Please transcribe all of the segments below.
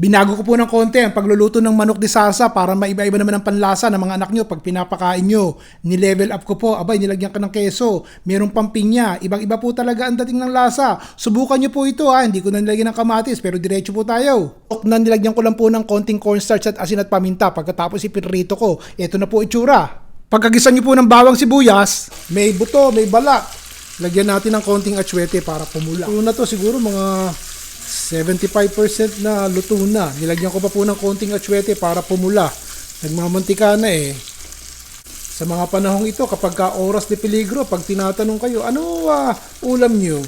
Binago ko po ng konti ang pagluluto ng manok de salsa para maiba-iba naman ang panlasa ng mga anak nyo pag pinapakain nyo. Ni-level up ko po, abay nilagyan ka ng keso, merong pampingya, ibang-iba po talaga ang dating ng lasa. Subukan nyo po ito ha, hindi ko na nilagyan ng kamatis pero diretso po tayo. Ok na nilagyan ko lang po ng konting cornstarch at asin at paminta pagkatapos ipinrito ko. Ito na po itsura. Pagkagisan nyo po ng bawang sibuyas, may buto, may balat. Lagyan natin ng konting atsuete para pumula. Puno na to siguro mga 75% na luto na. Nilagyan ko pa po ng konting atsuete para pumula. Nagmamantika na eh. Sa mga panahong ito, kapag ka oras de peligro, pag tinatanong kayo, ano ah, ulam nyo?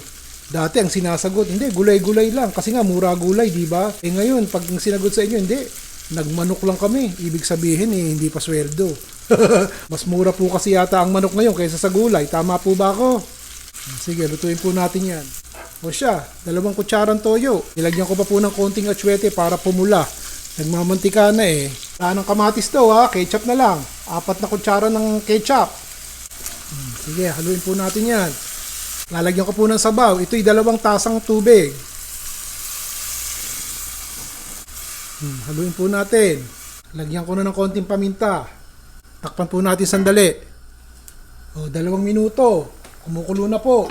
Dati ang sinasagot, hindi, gulay-gulay lang. Kasi nga, mura gulay, di ba? Eh ngayon, pag sinagot sa inyo, hindi, nagmanok lang kami. Ibig sabihin, eh, hindi pa sweldo. Mas mura po kasi yata ang manok ngayon kaysa sa gulay. Tama po ba ako? Sige, lutuin po natin yan. O siya, dalawang kutsarang toyo. Nilagyan ko pa po ng konting atsuete para pumula. Nagmamantika na eh. Wala ng kamatis daw ha, ketchup na lang. Apat na kutsara ng ketchup. Hmm, Sige, haluin po natin yan. Lalagyan ko po ng sabaw. Ito'y dalawang tasang tubig. Hmm, haluin po natin. Lagyan ko na ng konting paminta. Takpan po natin sandali. O, dalawang minuto. Kumukulo na po.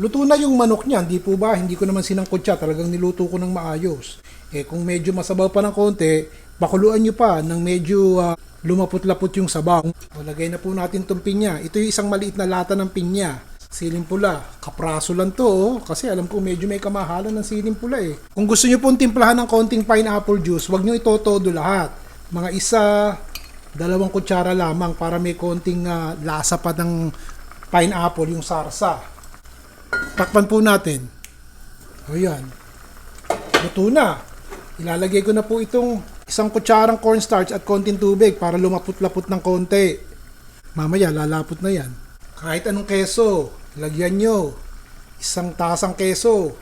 Luto na yung manok niya, hindi po ba? Hindi ko naman sinangkot siya, talagang niluto ko ng maayos. Eh kung medyo masabaw pa ng konti, pakuluan nyo pa ng medyo ah, lumapot-lapot yung sabaw. O, lagay na po natin tong pinya. Ito yung isang maliit na lata ng pinya. Siling pula. Kapraso lang to, oh, kasi alam ko medyo may kamahalan ng siling pula eh. Kung gusto nyo pong timplahan ng konting pineapple juice, wag nyo itotodo lahat. Mga isa, dalawang kutsara lamang para may konting ah, lasa pa ng pineapple, yung sarsa. Takpan po natin. O yan. Luto na. Ilalagay ko na po itong isang kutsarang cornstarch at konting tubig para lumapot-lapot ng konti. Mamaya lalapot na yan. Kahit anong keso, lagyan nyo. Isang tasang keso.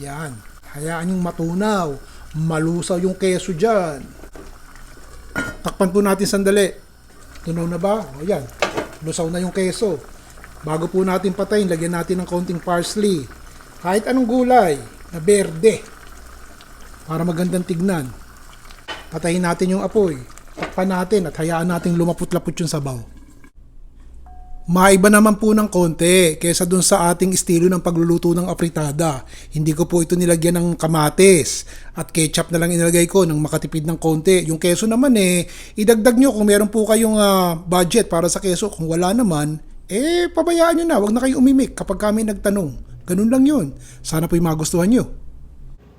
Yan. Hayaan yung matunaw. Malusaw yung keso dyan. Takpan po natin sandali. Tunaw na ba? O yan. Lusaw na yung keso. Bago po natin patayin, lagyan natin ng konting parsley. Kahit anong gulay na berde. Para magandang tignan. Patayin natin yung apoy. Takpan natin at hayaan natin lumapot-lapot yung sabaw. Maiba naman po ng konti kesa dun sa ating estilo ng pagluluto ng apritada. Hindi ko po ito nilagyan ng kamatis at ketchup na lang inilagay ko ng makatipid ng konti. Yung keso naman eh, idagdag nyo kung meron po kayong ah, budget para sa keso. Kung wala naman, eh pabayaan nyo na. Huwag na kayo umimik kapag kami nagtanong. Ganun lang yun. Sana po yung magustuhan nyo.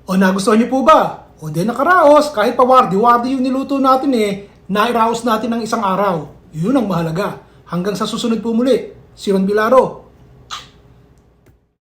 O nagustuhan nyo po ba? O di nakaraos, kahit pa wardi-wardi yung niluto natin eh, nairaos natin ng isang araw. Yun ang mahalaga. Hanggang sa susunod po muli, si Ron Bilaro.